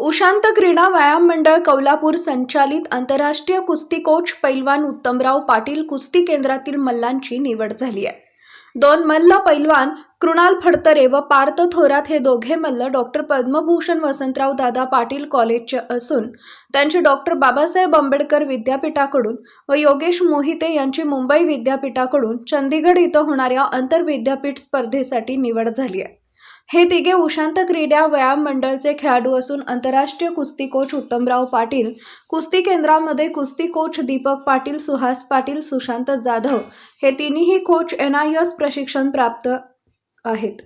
उशांत क्रीडा व्यायाम मंडळ कौलापूर संचालित आंतरराष्ट्रीय कुस्ती कोच पैलवान उत्तमराव पाटील कुस्ती केंद्रातील मल्लांची निवड झाली आहे. दोन मल्ल पैलवान कृणाल फडतरे व पार्थ थोरात हे दोघे मल्ल डॉक्टर पद्मभूषण वसंतराव दादा पाटील कॉलेजचे असून त्यांचे डॉक्टर बाबासाहेब आंबेडकर विद्यापीठाकडून व योगेश मोहिते यांची मुंबई विद्यापीठाकडून चंदीगड इथं होणाऱ्या आंतरविद्यापीठ स्पर्धेसाठी निवड झाली आहे. हे तिघे उशांत क्रीडा व्यायाम मंडळचे खेळाडू असून आंतरराष्ट्रीय कुस्ती कोच उत्तमराव पाटील कुस्ती केंद्रामध्ये कुस्ती कोच दीपक पाटील सुहास पाटील सुशांत जाधव हे तिन्ही कोच एन आय एस प्रशिक्षण प्राप्त आहेत.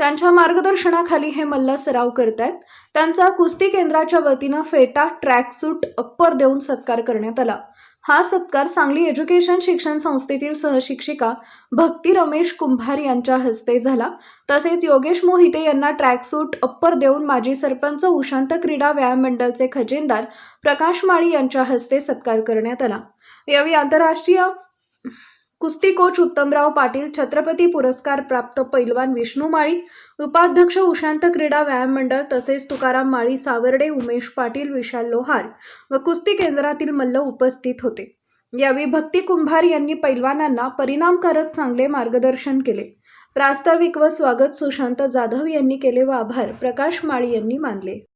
त्यांच्या मार्गदर्शनाखाली हे मल्ल सराव करत आहेत त्यांचा कुस्ती केंद्राच्या वतीनं फेटा ट्रॅक सूट अप्पर देऊन सत्कार करण्यात आला. हा सत्कार सांगली एज्युकेशन शिक्षण संस्थेतील सहशिक्षिका भक्ती रमेश कुंभार यांच्या हस्ते झाला. तसेच योगेश मोहिते यांना ट्रॅकसूट अप्पर देऊन माजी सरपंच उशांत क्रीडा व्यायाम मंडळचे खजिनदार प्रकाश माळी यांच्या हस्ते सत्कार करण्यात आला. यावेळी आंतरराष्ट्रीय कुस्ती कोच उत्तमराव पाटील छत्रपती पुरस्कार प्राप्त पैलवान विष्णू माळी उपाध्यक्ष उशांत क्रीडा व्यायाम मंडळ तसेच तुकाराम माळी सावर्डे उमेश पाटील विशाल लोहार व कुस्ती केंद्रातील मल्ल उपस्थित होते. यावेळी भक्ती कुंभार यांनी पैलवानांना परिणामकारक चांगले मार्गदर्शन केले. प्रास्ताविक व स्वागत सुशांत जाधव यांनी केले व आभार प्रकाश माळी यांनी मानले.